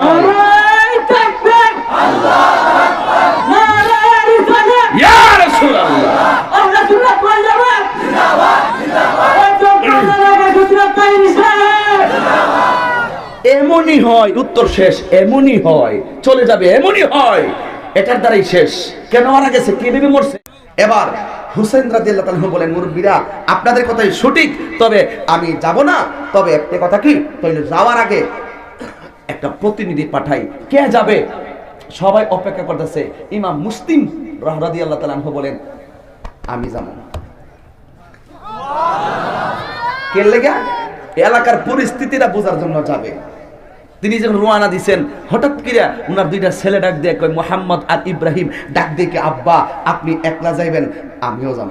এমনই হয়, উত্তর শেষ, এমনই হয়, চলে যাবে, এমনই হয়। এটার দ্বারাই শেষ। কেন মারা গেছে? কে ভেবে মরছে? এবার হুসেন রাদিয়াল্লাহু তাআলা বলেন, মুরব্বীরা, আপনাদের কথাই সঠিক, তবে আমি যাব না। তবে একটা কথা কি? তাহলে যাওয়ার আগে একটা প্রতিনিধি পাঠাই। কে যাবে? সবাই অপেক্ষা করতেছে। ইমাম মুসলিম রাহরাদি আল্লাহ তাআলা বলেন, আমি যাব কে লেগে? এলাকার পরিস্থিতিটা বোঝার জন্য যাবে। তিনি যখন রোয়ানা দিছেন, হঠাৎ করে উনার দুইটা ছেলে ডাক দিয়ে কয়, মোহাম্মদ আর ইব্রাহিম। ডাক দিয়ে আব্বা, আপনি একলা যাইবেন, আমিও যাব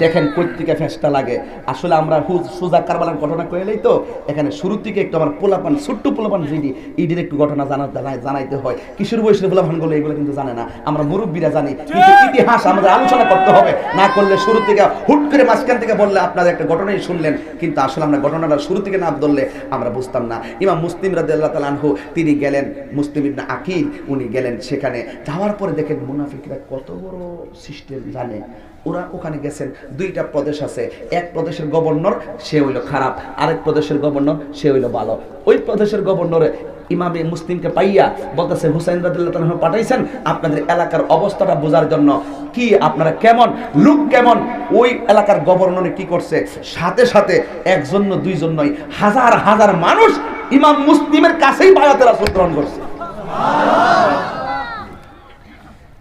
দেখেন কৈত্রিকা ফেসটা লাগে। আসলে আমরা হুজ- সুজা কারবালার ঘটনা কইলেই তো? এখানে শুরুর থেকে একটু আমার পোলাপান, ছোট্ট পোলাপান জিডি ইডির একটু ঘটনা জানা জানাই- জানাইতে হয়। কিশোর বয়সের পোলাপানগুলো এগুলো কিন্তু জানে না। আমরা মুরব্বীরা জানি, কিন্তু ইতিহাস আমাদের আলোচনা করতে হবে। না করলে শুরু থেকে হুট করে মাঝখান থেকে বললে আপনাদের একটা ঘটনাই শুনলেন, কিন্তু আসলে আমরা ঘটনাটা শুরু থেকে না ধরলে আমরা বুঝতাম না। ইমাম মুসলিম রাদিয়াল্লাহু তাআলা আনহু, তিনি গেলেন মুসলিম ইবনে আকিল, উনি গেলেন সেখানে। যাওয়ার পরে দেখেন মুনাফিকরা কত বড় সিস্টেম জানে। ওরা ওখানে গেছেন। দুইটা প্রদেশ আছে। এক প্রদেশের গভর্নর, সে হইল খারাপ। আরেক প্রদেশের গভর্নর, সে হইল ভালো। ওই প্রদেশের গভর্নরে ইমামে মুসলিমকে পাইয়া বলতেছে, হুসাইন রাদিল্লাহ পাঠাইছেন আপনাদের এলাকার অবস্থাটা বোঝার জন্য। কি, আপনারা কেমন? লুক কেমন? ওই এলাকার গভর্নরে কি করছে? সাথে সাথে একজন দুইজন নয়, হাজার হাজার মানুষ ইমাম মুসলিমের কাছেই বায়াতের গ্রহণ করছে।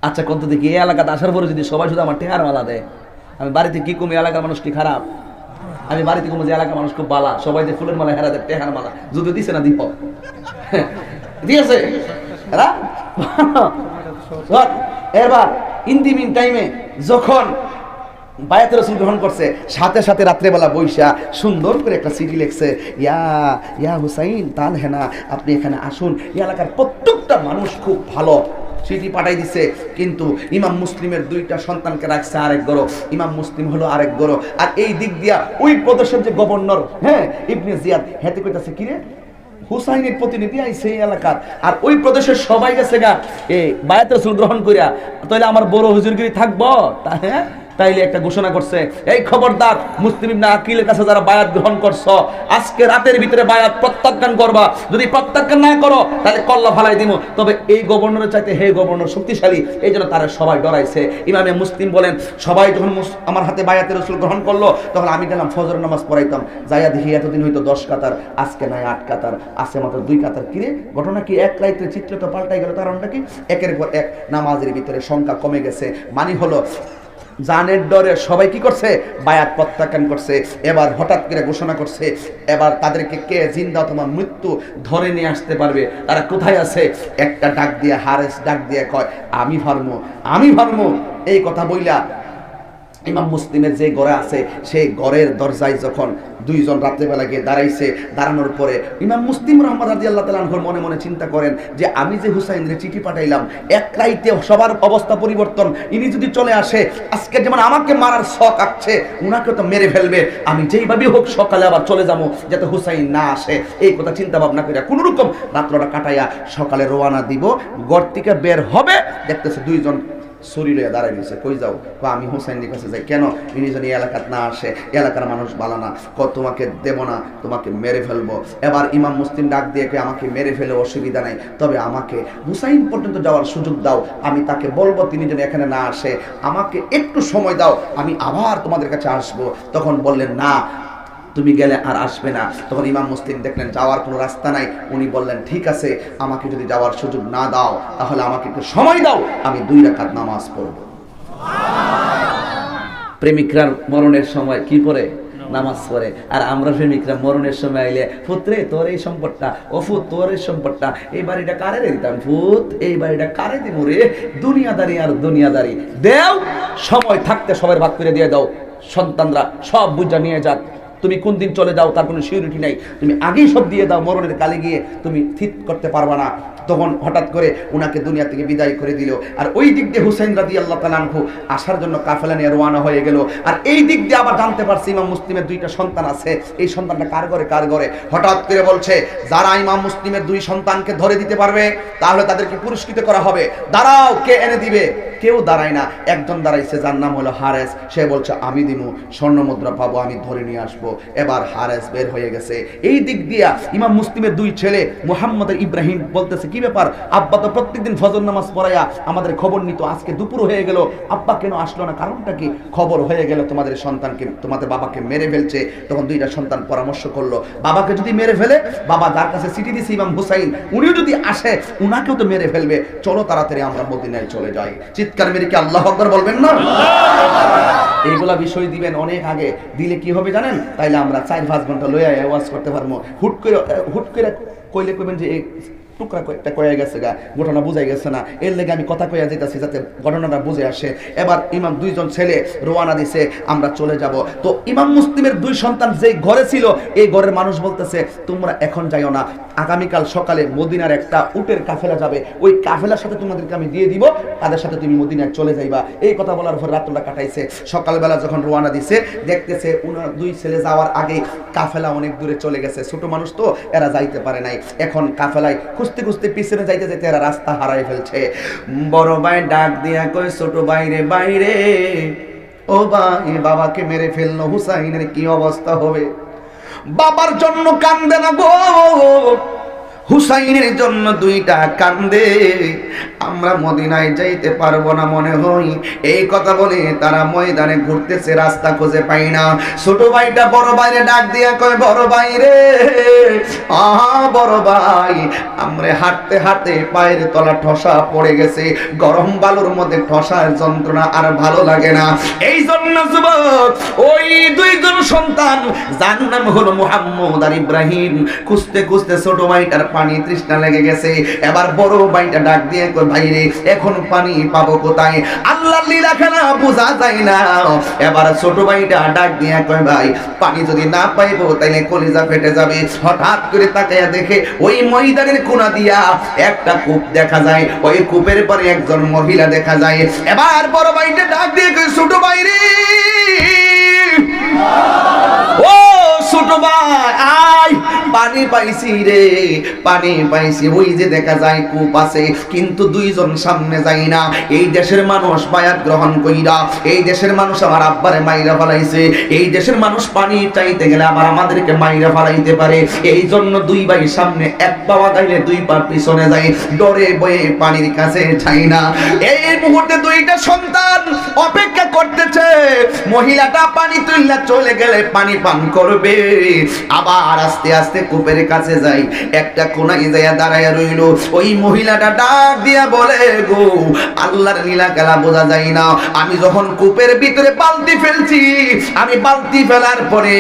আচ্ছা কত দেখি, এই এলাকাতে আসার পরে যদি সবাই শুধু আমার টেহার মালা দেয়, আমি বাড়িতে কি কমি এলাকার মানুষ কি খারাপ? আমি বাড়িতে কমে যে এলাকার মানুষ খুব বালা, সবাই যে ফুলের মালা হেরা দেয়, টেহার মালা যদি দিছে না দীপক দিয়েছে এবার ইন দি মিন টাইমে যখন বায়াতের রসুল গ্রহণ করছে, সাথে সাথে রাত্রেবেলা বৈশা সুন্দর করে একটা চিঠি লিখছে, ইয়া ইয়া হুসাইন তাল হেনা আপনি এখানে আসুন এলাকার প্রত্যেকটা মানুষ খুব ভালো। চিঠি পাঠাই দিছে, কিন্তু ইমাম মুসলিমের দুইটা সন্তানকে রাখছে আরেক গরো। ইমাম মুসলিম হলো আরেক গড় আর এই দিক দিয়া ওই প্রদেশের যে গভর্নর হ্যাঁ ইবনে জিয়াদ হেতে কইতাছে, কিরে? হুসাইনের প্রতিনিধি আইছে এই এলাকার। আর ওই প্রদেশের সবাই গেছে গা এই বায়াত রসুল গ্রহণ করিয়া, তাহলে আমার বড় হুজুরগিরি থাকব? তা হ্যাঁ? তাইলে একটা ঘোষণা করছে, এই খবরদার, মুসলিম ইবনে আকিলের কাছে যারা বায়াত গ্রহণ করছ, আজকে রাতের ভিতরে বায়াত প্রত্যাখ্যান করবা। যদি প্রত্যাখ্যান না করো, তাহলে কল্লা ফালাই দিব তবে এই গভর্নরের চাইতে হে গভর্নর শক্তিশালী, এই জন্য তারা সবাই ডরাইছে। ইমামে মুসলিম বলেন, সবাই যখন আমার হাতে বায়াতের রসুল গ্রহণ করল, তখন আমি গেলাম ফজর নামাজ পড়াইতাম। যাইয়া দেখি এতদিন হয়তো দশ কাতার, আজকে নাই আট কাতার, আছে মাত্র দুই কাতার। কিরে ঘটনা কি? এক রাইতে চিত্র তো পাল্টাই গেল, কারণটা কি? একের পর এক, নামাজের ভিতরে সংখ্যা কমে গেছে। মানে হলো জানের ডরে সবাই কি করছে? বায়াত প্রত্যাখ্যান করছে। এবার হঠাৎ করে ঘোষণা করছে, এবার তাদেরকে কে জিন্দা অথবা মৃত্যু ধরে নিয়ে আসতে পারবে? তারা কোথায় আছে? একটা ডাক দিয়ে, হারেস ডাক দিয়ে কয়, আমি ভার্ম আমি ভার্ম। এই কথা বইলা ইমাম মুসলিমের যে গড়ে আছে, সেই গড়ের দরজায় যখন দুইজন রাত্রেবেলা গিয়ে দাঁড়াইছে, দাঁড়ানোর পরে ইমাম মুসলিম রহমদ রাজি আল্লাহ তালাহর মনে মনে চিন্তা করেন যে, আমি যে হুসাইনরে চিঠি পাঠাইলাম, এক রাইতে সবার অবস্থা পরিবর্তন, ইনি যদি চলে আসে, আজকে যেমন আমাকে মারার শখ আসছে উনাকে তো মেরে ফেলবে, আমি যেইভাবে হোক সকালে আবার চলে যাব, যাতে হুসাইন না আসে। এই কথা চিন্তা ভাবনা করিয়া কোন রকম রাত্রটা কাটাইয়া সকালে রোয়ানা দিব গড় থেকে বের হবে, দেখতেছে দুইজন শরীর হয়ে দাঁড়াই কই যাও? বা আমি হুসাইনের কাছে যাই। কেন? ইনি যেন এলাকাত না আসে এলাকার মানুষ বালা না। ক, তোমাকে দেব না, তোমাকে মেরে ফেলব। এবার ইমাম মুসলিম ডাক দিয়ে আমাকে মেরে ফেলে, অসুবিধা নাই। তবে আমাকে হুসাইন পর্যন্ত যাওয়ার সুযোগ দাও। আমি তাকে বলব, তিনি যেন এখানে না আসে। আমাকে একটু সময় দাও, আমি আবার তোমাদের কাছে আসব। তখন বললেন, না তুমি গেলে আর আসবে না। তখন ইমাম মুসলিম দেখলেন, যাওয়ার কোনো রাস্তা নাই। উনি বললেন, ঠিক আছে, আমাকে যদি যাওয়ার সুযোগ না দাও, তাহলে আমাকে একটু সময় দাও, আমি দুই রাকাত নামাজ পড়ব। প্রেমিকরার মরণের সময় কি পড়ে? নামাজ পড়ে। আর আমরা প্রেমিকরা মরণের সময় আইলে পুত্রে তোর এই সম্পদটা, ও ফুত, তোর এই সম্পদটা, এই বাড়িটা কারে দিতাম, ফুত? এই বাড়িটা কারে দিব রে? দুনিয়াদারি আর দুনিয়াদারি। দেও, সময় থাকতে সবার ভাগ করে দিয়ে দাও। সন্তানরা সব বুঝা নিয়ে যাক। তুমি কোন দিন চলে যাও, তার কোনো সিউরিটি নাই। তুমি আগেই সব দিয়ে দাও, মরণের কালে গিয়ে তুমি ঠিক করতে পারবা না। তখন হঠাৎ করে ওনাকে দুনিয়া থেকে বিদায় করে দিল। আর ওই দিক দিয়ে হুসাইন রাদি আল্লাহ তালানহু আসার জন্য কাফেলা নিয়ে রওয়ানা হয়ে গেল। আর এই দিক দিয়ে আবার জানতে পারছি ইমাম মুসলিমের দুইটা সন্তান আছে। এই সন্তানটা কার ঘরে কার ঘরে? হঠাৎ করে বলছে, যারা ইমাম মুসলিমের দুই সন্তানকে ধরে দিতে পারবে, তাহলে তাদেরকে পুরস্কৃত করা হবে। দাঁড়াও, কে এনে দিবে? কেউ দাঁড়ায় না। একজন দাঁড়াইছে, যার নাম হলো হারেস। সে বলছে, আমি দিমু, স্বর্ণ মুদ্রা পাবো, আমি ধরে নিয়ে আসব। এবার হারেস বের হয়ে গেছে। এই দিক দিয়া ইমাম মুসলিমের দুই ছেলে, মুহাম্মদ ইব্রাহিম বলতেছে, কি ব্যাপার? আব্বা তো প্রত্যেকদিন ফজর নামাজ পড়াইয়া আমাদের খবর নিত, আজকে দুপুর হয়ে গেল। আব্বা কেন আসলো না? কারণটা কি? খবর হয়ে গেল, তোমাদের সন্তানকে, তোমাদের বাবাকে মেরে ফেলছে। তখন দুইটা সন্তান পরামর্শ করল, বাবাকে যদি মেরে ফেলে, বাবা যার কাছে সিটি দিছে ইমাম হুসাইন, উনিও যদি আসে, উনাকেও তো মেরে ফেলবে। চলো তাড়াতাড়ি আমরা মদিনায় চলে যাই। চিৎকার মেরে কি আল্লাহ আকবর বলবেন না? এইগুলা বিষয় দিবেন অনেক আগে। দিলে কি হবে জানেন? তাইলে আমরা চার পাঁচ ঘণ্টা লইয়া ওয়াজ করতে পারব। হুট করে হুট করে কইলে কইবেন যে টুকরা কয়েকটা কয়ে গেছে গা, ঘটনা বুঝাই গেছে না। এর লেগে আমি কথা কইয়া যেতেছি যাতে ঘটনাটা বুঝে আসে। এবার ইমাম দুইজন ছেলে রোয়ানা দিছে, আমরা চলে যাব। তো ইমাম মুসলিমের দুই সন্তান যেই ঘরে ছিল, এই ঘরের মানুষ বলতেছে, তোমরা এখন যাইও না। আগামীকাল সকালে মদিনার একটা উটের কাফেলা যাবে। ওই কাফেলার সাথে তোমাদেরকে আমি দিয়ে দিব। তাদের সাথে তুমি মদিনায় চলে যাইবা। এই কথা বলার পর রাত্রটা কাটাইছে। সকালবেলা যখন রোয়ানা দিছে, দেখতেছে উনার দুই ছেলে যাওয়ার আগে কাফেলা অনেক দূরে চলে গেছে। ছোট মানুষ তো, এরা যাইতে পারে নাই। এখন কাফেলায় খুঁজতে খুঁজতে পিছনে যাইতে যাইতে এরা রাস্তা হারাই ফেলছে। বড় ভাই ডাক দিয়া কয়, ছোট বাইরে বাইরে ও ভাই, বাবাকে মেরে ফেলল, হুসাইনের কি অবস্থা হবে? বাবার জন্য কান্দে না গো। হুসাইনের জন্য দুইটা কান্দে। আমরা মদিনায় যাইতে পারব না মনে হয়। এই কথা বলে তারা ময়দানে ঘুরতেছে, রাস্তা খুঁজে পাই না। ছোট ভাইটা বড় বাইরে ডাক দিয়া কয়, বড় বাইরে আহা, বড় ভাই, আমরা হাঁটতে হাঁটতে পায়ের তলা ঠসা পড়ে গেছে। গরম বালুর মধ্যে ঠসার যন্ত্রণা আর ভালো লাগে না। এই জন্য যুবক, ওই দুইজন সন্তান, যার নাম হলো মুহাম্মদ আর ইব্রাহিম, খুঁজতে খুঁজতে ছোট ভাইটার পানি তৃষ্ণা লেগে গেছে। এবার বড় ভাইটা ডাক দিয়ে কই ভাই রে এখন পানি পাবো কোথায়? আল্লাহ লীলা খেলা বোঝা যায় না। এবার ছোট ভাইটা ডাক দিয়ে কই ভাই, পানি যদি না পাইবো তাইলে কলিজা ফেটে যাবে। হঠাৎ করে তাকাইয়া দেখে ওই ময়দানের কোনা দিয়া একটা কূপ দেখা যায়। ওই কূপের পরে একজন মহিলা দেখা যায়। এবার বড় ভাইটা ডাক দিয়ে কই ছোট ভাই রে ও ছোট ভাই, আয়। পানি পাইছি রে, পানি পাইছি। ওই যে দেখা যায় কূপ আছে, কিন্তু দুইজন সামনে যাই না। এই দেশের মানুষ বায়াত গ্রহণ কইরা, এই দেশের মানুষ আমার আব্বারে মাইরা ফালাইছে। এই দেশের মানুষ পানি চাইতে গেলে আবার আমাদেরকে মাইরা ফালাইতে পারে। এই জন্য দুই ভাই সামনে এক পাওয়া গাইলে দুই পা পিছনে যায়। ডরে বয়ে পানির কাছে চাই না। এই মুহূর্তে দুইটা সন্তান অপেক্ষা করতেছে। মহিলাটা পানি তুললা চলে গেলে পানি পান করবে। আবার আস্তে আস্তে কূপের কাছে যাই। একটা কোনায় যাইয়া দাঁড়াইয়া রইল। ওই মহিলাটা ডাক দিয়া বলে, গো, আল্লাহর নীলা খেলা বোঝা যায় না। আমি যখন কূপের ভিতরে বালতি ফেলছি, আমি বালতি ফেলার পরে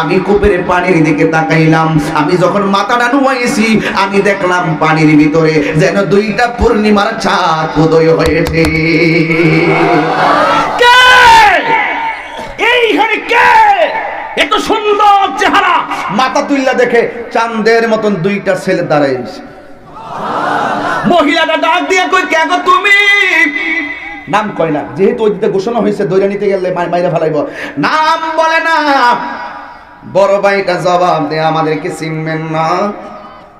আমি কূপের পানির দিকে তাকাইলাম। আমি যখন মাথাটা নুয়াইছি আমি দেখলাম পানির ভিতরে যেন দুইটা পূর্ণিমার চাঁদ উদয় হয়েছে। এইখানে কে? এত সুন্দর চেহারা। মাথা তুইলা দেখে চাঁদের মতন দুইটা ছেলে দাঁড়াইছে। মহিলাটা ডাক দিয়ে কই কে গো তুমি? নাম কয় না যেহেতু ওই দিতে ঘোষণা হয়েছে দৈরা নিতে গেলে মাই- মাইরা ফেলাইব। নাম বলে না বড় ভাইটা জবাব দে আমাদেরকে চিনবেন না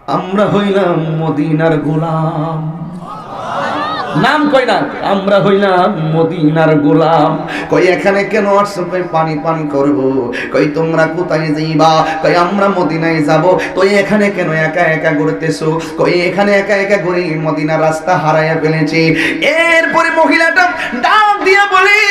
আমরা হইলাম মদিনার গোলাম। নাম কই না? আমরা হইলাম মদিনার গোলাম। কই এখানে কেন আসছো? কই পানি পান করব। কই তোমরা কোথায় যাইবা? কই আমরা মদিনায় যাব। তুই এখানে কেন একা একা ঘুরতেছো? কই এখানে একা একা ঘুরে মদিনার রাস্তা হারাইয়া ফেলেছি। এরপরে মহিলাটা ডাক দিয়া বলি,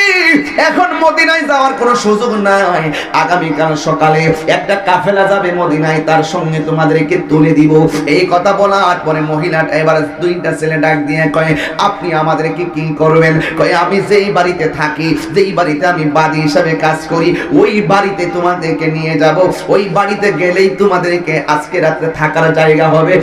এখন মদিনায় যাওয়ার কোনো সুযোগ নাই। আগামীকাল সকালে একটা কাফেলা যাবে মদিনায়, তার সঙ্গে তোমাদেরকে তুলে দিব। এই কথা বলার পরে মহিলাটা এবার দুইটা ছেলে ডাক দিয়ে কয় আপনি আমাদেরকে কি করবেন? আমি যেই বাড়িতে থাকি, যেই বাড়িতে আমি বাদী হিসাবে কাজ করি, ওই বাড়িতে তোমাদেরকে নিয়ে যাব। ওই বাড়িতে গেলেই তোমাদেরকে আজকে রাত্রে থাকার জায়গা হবে।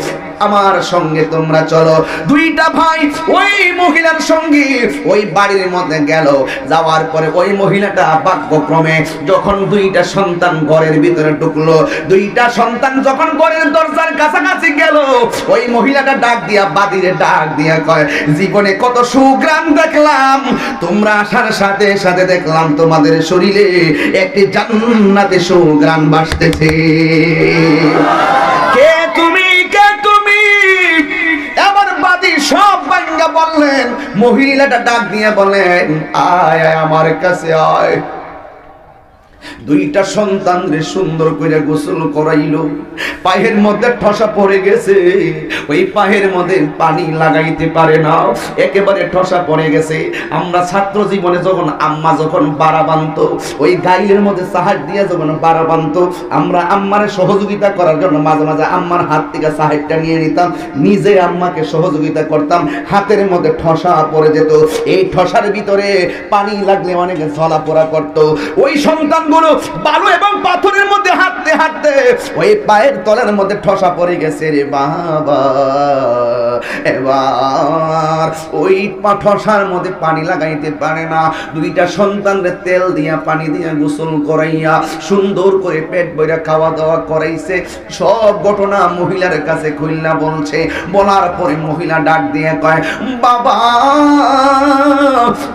আমার সঙ্গে তোমরা চলো। দুইটা ভাই ওই মহিলার সঙ্গে ওই বাড়ির মধ্যে গেল। যাওয়ার পরে ওই মহিলাটা বাক্যক্রমে যখন দুইটা সন্তান ঘরের ভিতরে ঢুকলো, দুইটা সন্তান যখন ঘরের দরজার কাছাকাছি গেল, ওই মহিলাটা ডাক দিয়া, বাদিরে ডাক দিয়া কয়, জীবনে কত সুগ্রাম দেখলাম। তোমরা আসার সাথে সাথে দেখলাম তোমাদের শরীরে একটি জান্নাতে সুগ্রাম বাসতেছে কে তুমি বললেন মহিলাটা ডাক দিয়ে বলেন আয় আয় আমার কাছে আয়। দুইটা সন্তান রে সুন্দর করে গোসল করাইলো। পায়ের মধ্যে ঠসা পড়ে গেছে। ওই পায়ের মধ্যে পানি লাগাইতে পারে না। একেবারে ঠসা পড়ে গেছে। আমরা ছাত্র জীবনে যখন আম্মা যখন বাড়া বানত ওই গাইলের মধ্যে সাহায্য দিয়ে যখন বাড়া বানত আমরা আম্মারে সহযোগিতা করার জন্য মাঝে মাঝে আম্মার হাত থেকে সাহায্যটা নিয়ে নিতাম। নিজে আম্মাকে সহযোগিতা করতাম। হাতের মধ্যে ঠসা পড়ে যেত। এই ঠসার ভিতরে পানি লাগলে অনেকে ঝলা পোড়া করতো। ওই সন্তানগুলো বালু এবং পাথরের মধ্যে হাঁটতে হাঁটতে ওই পায়ের তলার মধ্যে ঠসা পড়ে গেছে রে বাবা। এবার ওই ঠসার মধ্যে পানি লাগাইতে পারে না। দুইটা সন্তানরে তেল দিয়া, পানি দিয়া গোসল করাইয়া সুন্দর করে পেট বইরা খাওয়া দাওয়া করাইছে। সব ঘটনা মহিলার কাছে খুলনা বলছে। বলার পরে মহিলা ডাক দিয়ে কয়, বাবা,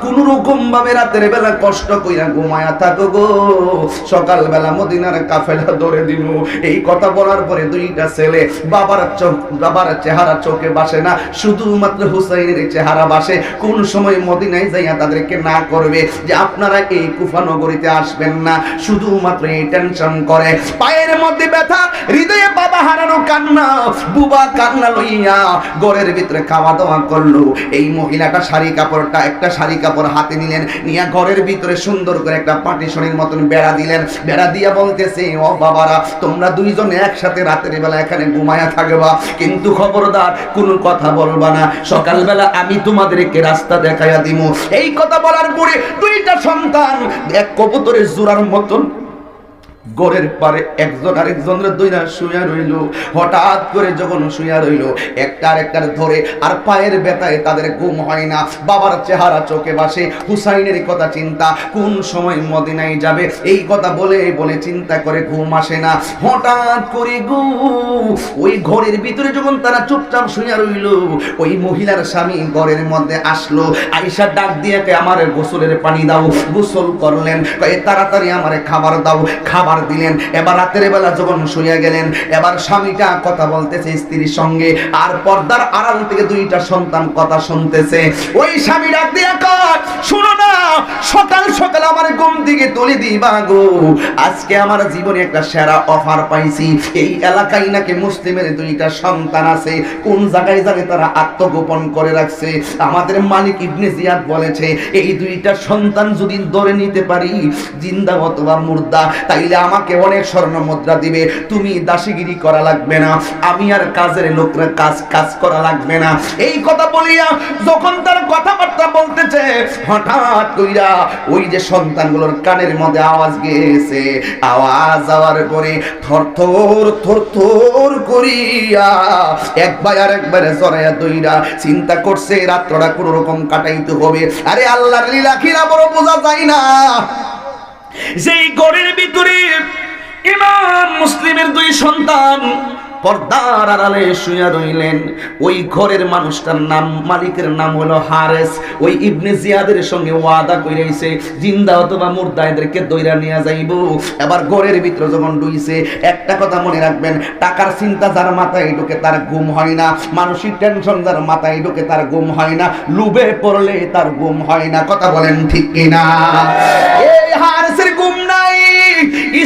কোন রকম ভাবে রাতের বেলা কষ্ট কইরা ঘুমায়া থাকো গো। সকাল বেলা মদিনার কাফেলা ধরে দিল এই কথা বলার পরে দুইটা ছেলে বাবার চোখ বাবার চেহারা চোখে বাসে না, শুধুমাত্র হুসাইনের চেহারা বাসে। কোন সময় মদিনায় যাইয়া তাদেরকে না করবে যে আপনারা এই কুফা নগরীতে আসবেন না, শুধুমাত্র এই টেনশন করে। পায়ের মধ্যে ব্যথা, হৃদয়ে বাবা হারানো কান্না, বুবা কান্না লইয়া ঘরের ভিতরে খাওয়া দাওয়া করল। এই মহিলাটা শাড়ি কাপড়টা, একটা শাড়ি কাপড় হাতে নিলেন, নিয়ে ঘরের ভিতরে সুন্দর করে একটা পার্টিশনের মতন বেড়া দিলেন। বেড়া দিয়া বলতেছে, ও বাবারা, তোমরা দুইজন একসাথে রাতের বেলা এখানে ঘুমায়া থাকবা। কিন্তু খবরদার, কোনো কথা বলবা না। সকালবেলা আমি তোমাদেরকে রাস্তা দেখাইয়া দিব এই কথা বলার পরে দুইটা সন্তান, এক কবুতরের জোড়ার মতন গড়ের পারে একজন আরেকজনের দুইটা শুয়া রইল। হঠাৎ করে যখন শুয়া রইল, একটা আরেকটার ধরে আর পায়ের ব্যথায় তাদের ঘুম হয় না। বাবার চেহারা চোখে বাসে হুসাইনের কথা চিন্তা, কোন সময় মদিনায় যাবে? এই কথা বলে বলে চিন্তা করে ঘুম আসে না। হঠাৎ করে গু, ওই ঘরের ভিতরে যখন তারা চুপচাপ শুয়া রইল, ওই মহিলার স্বামী ঘরের মধ্যে আসলো। আইসা ডাক দিয়ে আমার গোসলের পানি দাও, গোসল করলেন। তাড়াতাড়ি আমারে খাবার দাও। খাবার দিলেন। এবার রাতের বেলা যখন শুয়ে গেলেন, এবার স্বামীটা কথা বলতেছে স্ত্রীর সঙ্গে, আর পর্দার আড়াল থেকে দুইটা সন্তান কথা শুনতেছে। ওই স্বামী ডাক দিয়ে কয়, শুনো না, সকাল সকাল আমার ঘুম থেকে তুলে দিবা গো। আজকে আমার জীবনে একটা সেরা অফার পাইছি। এই এলাকায় নাকি মুসলিমের দুইটা সন্তান আছে। কোন জায়গায় জানে তারা আত্মগোপন করে রাখছে। আমাদের মালিক ইবনে জিয়াদ বলেছে, এই দুইটা সন্তান যদি ধরে নিতে পারি, জিন্দা অথবা মুর্দা, তাইলে আমাকে অনেক স্বর্ণ মুদ্রা দিবে। তুমি দাসিগিরি করা লাগবে না। আমি আর কাজের লোকরা কাজ কাজ করা লাগবে না। এই কথা বলিয়া যখন তার কথাবার্তা বলতেছে, হঠাৎ কইরা ওই যে সন্তানগুলোর কানের মধ্যে আওয়াজ গেছে আওয়াজ যাওয়ার পরে থরথর থরথর করিয়া একবার আর একবারে জড়াইয়া দইরা চিন্তা করছে, রাত্রটা কোনো রকম কাটাইতে হবে। আরে আল্লাহর লীলা খিরা বড় বোঝা যায় না। যেই ঘরের ভিতরে ইমাম মুসলিমের দুই সন্তান পর্দার আড়ালে শুয়ে রইলেন, ওই ঘরের মানুষটার নাম, মালিকের নাম হলো হারেস। ওই ইবনে জিয়াদের সঙ্গে ওয়াদা কইরাইছে, জিন্দা অথবা মুর্দা এদেরকে দইরা নিয়ে যাইব। এবার ঘরের ভিতরে যখন ডুইছে একটা কথা মনে রাখবেন, টাকার চিন্তা যার মাথায় ঢুকে তার ঘুম হয় না, মানসিক টেনশন যার মাথায় ঢুকে তার ঘুম হয় না, লুবে পড়লে তার ঘুম হয় না, কথা বলেন ঠিক কিনা?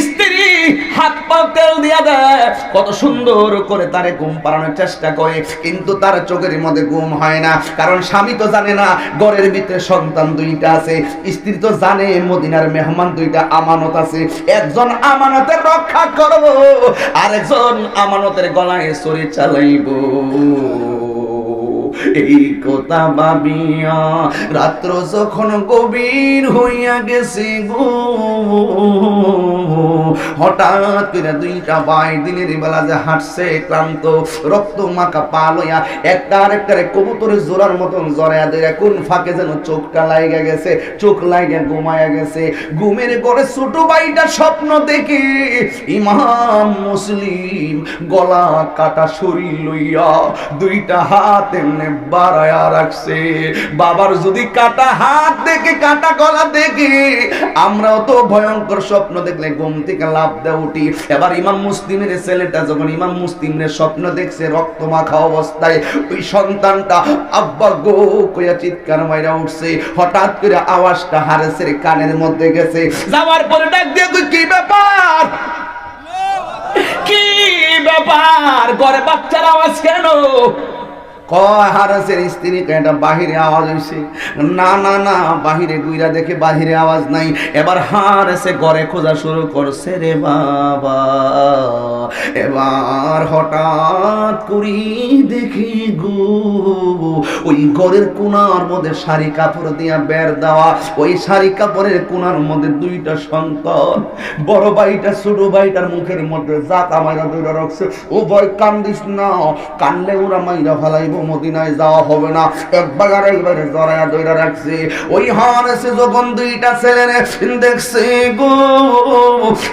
স্ত্রী হাত পা তেল দিয়া দেয়। কত সুন্দর করে তারে ঘুম পাড়ানোর চেষ্টা করে, কিন্তু তার চোখের মধ্যে ঘুম হয় না। কারণ স্বামী তো জানে না, ঘরের ভিতরে সন্তান দুইটা আছে, স্ত্রী তো জানে, মদিনার মেহমান দুইটা আমানত আছে। একজন আমানতের রক্ষা করব আর একজন আমানতের গলায় সরি চালাইব। এই কথা ভাবিয়া রাত্র যখন গভীর হইয়া গেছে গো। হঠাৎ করে দুইটা বাই দিনের বেলা যে হাঁটছে, ক্লান্ত, রক্ত মাখা পা লইয়া কবুতরের জোড়ার মতন জড়াইয়া কোন ফাঁকে যেন চোখটা গেছে, চোখ গেছে। ঘুমের ছোট ভাইটা স্বপ্ন দেখে ইমাম মুসলিম গলা কাটা শরীর লইয়া দুইটা হাত এমনি বাড়ায়া রাখছে। বাবার যদি কাটা হাত দেখে, কাটা গলা দেখে, আমরাও তো ভয়ঙ্কর স্বপ্ন দেখলে ঘুম থেকে লাভ দেয় উঠি। এবার ইমাম মুসলিমের ছেলেটা যখন ইমাম মুসলিমের স্বপ্ন দেখছে রক্ত মাখা অবস্থায়, ওই সন্তানটা আব্বা গো কইয়া চিৎকার মাইরা উঠছে। হঠাৎ করে আওয়াজটা হারেসের কানের মধ্যে গেছে। যাওয়ার পরে ডাক দিয়ে কি ব্যাপার? কি ব্যাপার? ঘরে বাচ্চার আওয়াজ কেন? কয় হারাসের স্ত্রী কয়, এটা বাহিরে আওয়াজ হইছে? না না না বাহিরে গুইরা দেখে বাহিরে আওয়াজ নাই। এবার হারেসে ঘরে খোঁজা শুরু করছে রে বাবা। এবার হঠাৎ করি দেখি গো ওই ঘরের কোনার মধ্যে শাড়ি কাপড় দিয়া বের দেওয়া ওই শাড়ি কাপড়ের কোনার মধ্যে দুইটা সন্তান বড় ভাইটা ছোট ভাইটার মুখের মধ্যে জাতা মাইরা দুইটা রাখছে। ও ভয় কান্দিস না কানলে ওরা মাইরা ফালাইব। মদিনায় যাওয়া হবে না। একবার রাখছে। ওই যখন দুইটা ছেলে দেখছে গো,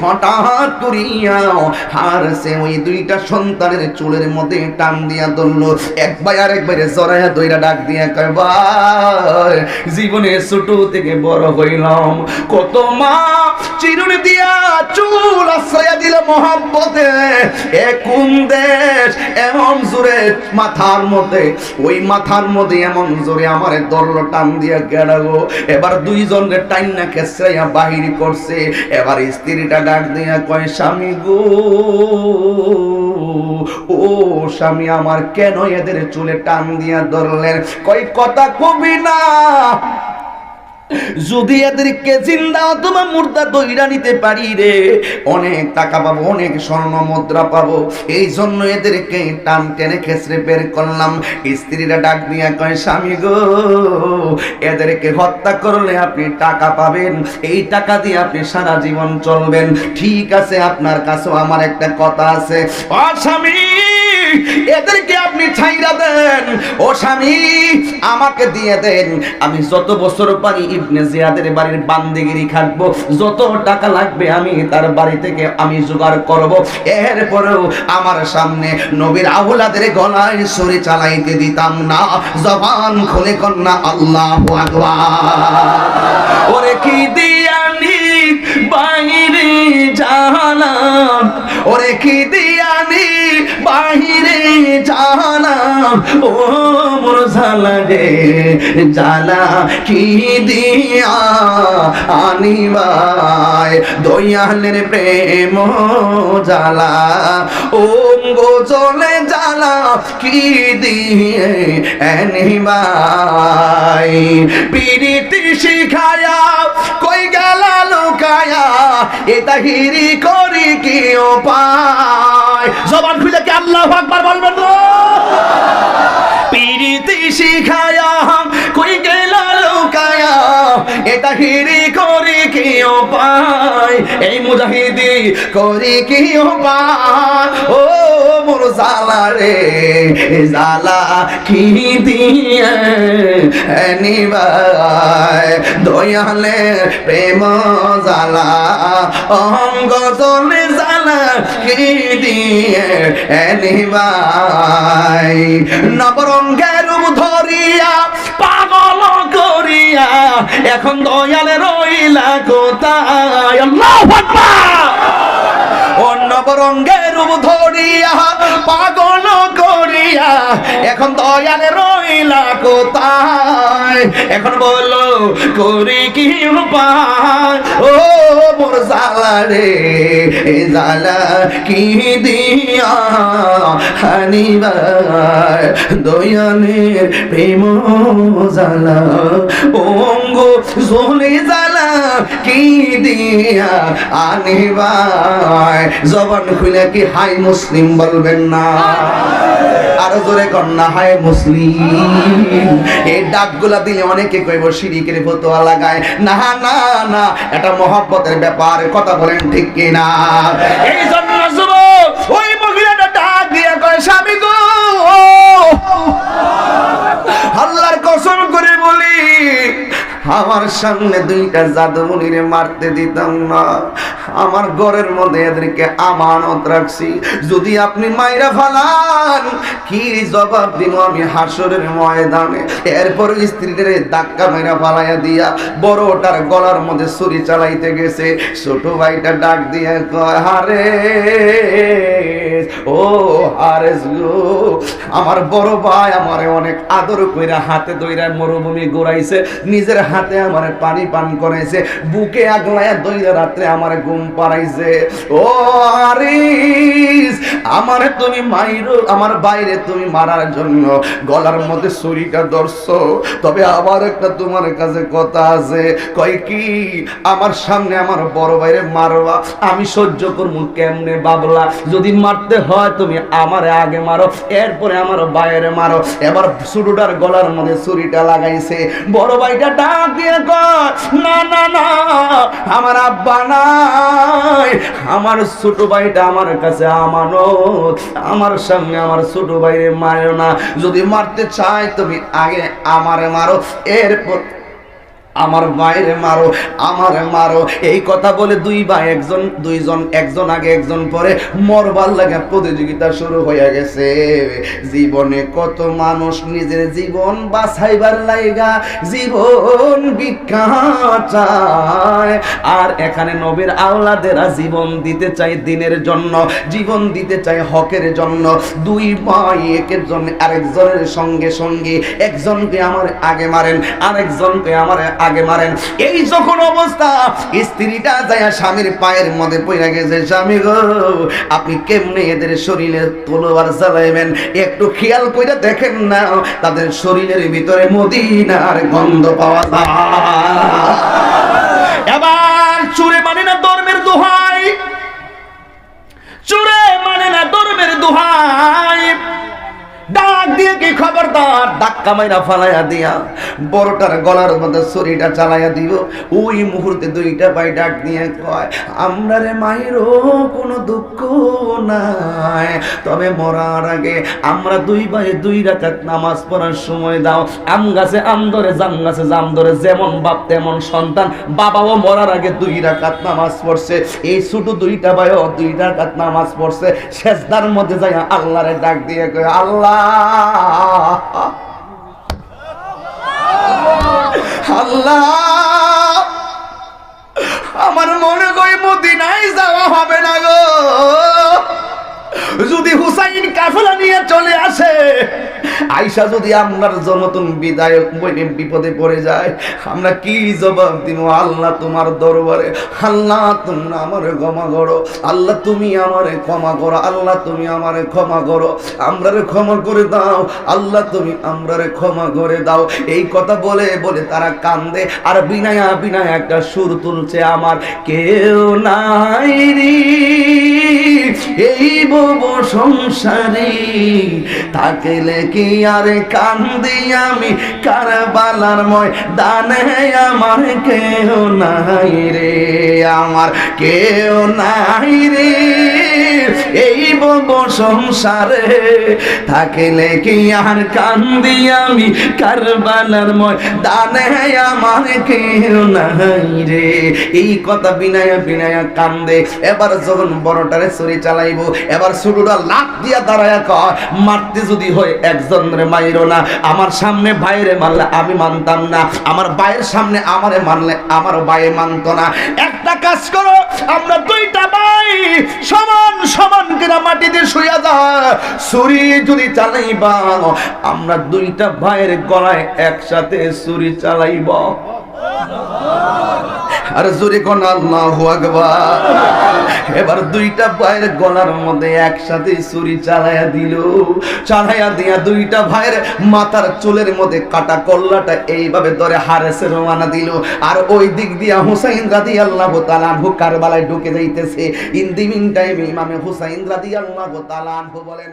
হঠাৎ করিয়া ওই দুইটা সন্তানের চুলের মধ্যে টান দিয়া একবার আর একবারে জড়াইয়া দইরা ডাক দিয়া কয় জীবনে ছোট থেকে বড় হইলাম। কত মা চিরুনি দিয়া চুল আশ্রয়া দিল মহাব্বতে। এ দেশ? এমন জোরে মাথার মধ্যে ওই মাথার মধ্যে এমন জোরে আমার দরল টান দিয়ে গেড়াগো এবার দুইজনের টাইম না খেসরাইয়া বাহির করছে। এবার স্ত্রীটা ডাক দিয়া কয়, স্বামী গো, ও স্বামী, আমার কেন এদের চুলে টান দিয়া ধরলেন? কই কথা কবি না যদি এদেরকে জিন্দা অথবা মুর্দা দইরা নিতে পারি রে, অনেক টাকা পাবো, অনেক স্বর্ণ মুদ্রা পাবো। এই জন্য এদেরকে টান টেনে খেসরে বের করলাম। স্ত্রীরা ডাক দিয়া কয়, স্বামী গো, এদেরকে হত্যা করলে আপনি টাকা পাবেন। এই টাকা দিয়ে আপনি সারা জীবন চলবেন। ঠিক আছে, আপনার কাছেও আমার একটা কথা আছে। ও স্বামী এদেরকে আপনি ছাইরা দেন। ও স্বামী, আমাকে দিয়ে দেন। আমি যত বছর পারি ইবনে জিয়াদের বাড়ির বান্দিগিরি খাটবো। যত টাকা লাগবে আমি তার বাড়ি থেকে আমি জোগাড় করব। এরপরেও আমার সামনে নবীর আহুলাদের গলায় সরে চালাইতে দিতাম না। জবান খুলে কন্যা আল্লাহ ওরে কি দিয়ানি বাইরে জানাম ওরে কি দিয়ানি বাহিরে জানাম ও মোর জালা রে কি দিয়া আনিবাই? দয়ালের প্রেম জালা ওম গো চলে জালা কি দিয়ে আনিবাই? পিরিতি শিখায়া কই গেলা লুকায়া এটা হিরি করি কি উপায় জবান খুলে কি আল্লাহ আকবার বলবেন তো? পিরিতি শিখায়া কই গেল লুকায়া? এটা হিরি করি কি উপায় এই মুজাহিদি করি কি উপায় ও মোর জালা রে জালা কি দিয়ে নিবাই? দয়ালে প্রেম জালা অঙ্গ চলে জালা কি দিয়ে নিবাই? নবরঙ্গের ধরিয়া, পাগল করিয়া, এখন দয়ালে রইলা কোথায় আল্লাহু আকবার। অন্য বরঙ্গের রূপ ধরিয়া, পাগল করিয়া, এখন দয়ালে রইলা কোথায়? এখন বলো, করি কি ও মোর জালা রে জালা কি দিয়া? হানিবার দয়ালের প্রেম জালা অঙ্গ জলে জালা কি দিয়া? আনিবার জবান খুলে কি, হাই মুসলিম বলবেন না। আরও জোরে কন্যা হয় মুসলিম এই ডাকগুলা দিলে অনেকে কইব শিরিকের ফতোয়া লাগায়। না না না, এটা মহব্বতের ব্যাপার, কথা বলেন ঠিক কিনা। এই জন্য যুবক, ওই মহিলাটা ডাক দিয়ে কয়, স্বামী গো! আল্লাহর কসম করে বলি আমার সামনে দুইটা জাদুমণিরে মারতে দিতাম না। আমার ঘরের মধ্যে এদেরকে আমানত রাখছি। যদি আপনি মাইরা ফালান, কি জবাব দিব আমি হাসরের ময়দানে? এরপর স্ত্রীদের ধাক্কা মাইরা ফালাইয়া দিয়া বড়টার গলার মধ্যে ছুরি চালাইতে গেছে। ছোট ভাইটা ডাক দিয়ে কয়, হারে! ও হারেস আমার বড় ভাই আমারে অনেক আদর কইরা হাতে দইরা মরুভূমি নিজের হাতে আমারে পানি পান করাইছে, বুকে আগলায়া দইরা রাত্রে আমারে ঘুম পাড়াইছে। ও আমারে তুমি মাইরো, আমার বাইরে তুমি মারার জন্য গলার মধ্যে তবে আবার একটা তোমার কাছে কথা আছে, কয় কি, আমার সামনে আমার বড় ভাইরে মারবা, আমি সহ্য করব কেমনে বাবলা? যদি মারতে হয় তুমি আমারে আগে মারো, এরপরে আমার বাইরে মারো। এবার সুরুটার গলার মধ্যে ছুরিটা লাগাইছে। বড় ভাইটা ডাক দিয়ে না না না, আমার আব্বা নাই। আমার ছোট ভাইটা আমার কাছে আমানত। আমার সামনে আমার ছোট ভাইরে মারো না। যদি মারতে চাই তুমি আগে আমারে মারো, এরপর আমার বাইরে মারো, আমার মারো। এই কথা বলে দুই ভাই একজন, দুইজন, একজন আগে, একজন পরে মরবার লাগে প্রতিযোগিতা শুরু হয়ে গেছে। জীবনে কত মানুষ নিজের জীবন বাছাইবার লাইগা, জীবন বিখ্যাচায় আর এখানে নবীর আওলাদেরা জীবন দিতে চায় দিনের জন্য, জীবন দিতে চায় হকের জন্য। দুই ভাই একজন আরেকজনের সঙ্গে সঙ্গে, একজনকে আমার আগে মারেন, আরেকজনকে আমার আগে মারেন। এই যখন অবস্থা, স্ত্রীটা যায় স্বামীর পায়ের মধ্যে পড়ে গেছে, স্বামী গো, আপনি কেমনে এদের শরীরে তলোয়ার চালাইবেন একটু খেয়াল করে দেখেন না, তাদের শরীরের ভিতরে মদিনার গন্ধ পাওয়া যায়। এবার চুরে মানে না ধর্মের দোহাই? চুরে মানে না ধর্মের দোহাই? দিয়ে কি ধাক্কা মাইরা ফালাইয়া দিয়া, বড়টার গলার মধ্যে চালাইয়া দিব। ওই মুহূর্তে দুইটা ডাক কয়, আমরা রে মায়েরও কোনো দুঃখ নাই। তবে মরার আগে আমরা দুই ভাই দুই রাকাত নামাজ পড়ার সময় দাও। আম গাছে আম ধরে, জাম গাছে জাম ধরে, যেমন বাপ তেমন সন্তান। বাবাও মরার আগে দুই রাকাত নামাজ পড়ছে। এই ছোট দুইটা ভাইও দুই রাকাত নামাজ পড়ছে। শেষদার মধ্যে যাই আল্লাহরে ডাক দিয়ে কয়, আল্লাহ! আল্লাহ আমার মনে কই মদিনায় যাওয়া হবে না গো? যদি হুসাইন কাফেলা নিয়ে চলে আসে আইসা যদি আপনার জনতন বিদায় বইনে বিপদে পড়ে যায়, আমরা কি জবাব দিব? আল্লাহ তোমার দরবারে, আল্লাহ তোমরা আমারে ক্ষমা করো, আল্লাহ তুমি আমারে ক্ষমা করো, আল্লাহ তুমি আমারে ক্ষমা করো, আমরারে ক্ষমা করে দাও, আল্লাহ তুমি আমরারে ক্ষমা করে দাও। এই কথা বলে বলে তারা কান্দে, আর বিনায়া বিনায়া একটা সুর তুলছে আমার, কেউ নাই রে। এই বব সংসারে থাকলে কি আর কান্দি আমি? কারবালার ময় দানে আমার কেউ নাই রে, আমার কেউ নাই রে। এই বব সংসারে থাকলে কি আর কান্দি আমি? কারবালার ময় দানে আমার কেউ নাই রে। এই কথা বিনায়া বিনায়া কান্দে। এবার যখন বড়টারে ছুরি চালাইবো এবার ছোটটা লাভ দিয়া দাঁড়ায় কয়, মারতে যদি হয় একজন রে মাইরো না। আমার সামনে বাইরে মারলে আমি মানতাম না। আমার বাইরের সামনে আমারে মানলে আমারও বাইরে মানতো না। একটা কাজ করো, আমরা দুইটা ভাই সমান সমান কিনা মাটিতে শুয়ে যা ছুরি যদি চালাইবা, আমরা দুইটা ভাইয়ের গলায় একসাথে ছুরি চালাইব। আর জোরে কোন আল্লাহু আকবার। এবার দুইটা ভাইয়ের গলার মধ্যে একসাথে ছুরি চালায়া দিল। চালায়া দিয়া দুইটা ভাইয়ের মাথার চুলের মধ্যে কাটা কল্লাটা এইভাবে ধরে হারেসে রওনা দিল। আর ওই দিক দিয়া হুসাইন রাদিয়াল্লাহু তাআলা আনহু কারবালায় ঢুকে যাইতেছে। ইন দি মিন টাইম ইমামে হুসাইন রাদিয়াল্লাহু তাআলা আনহু বলেন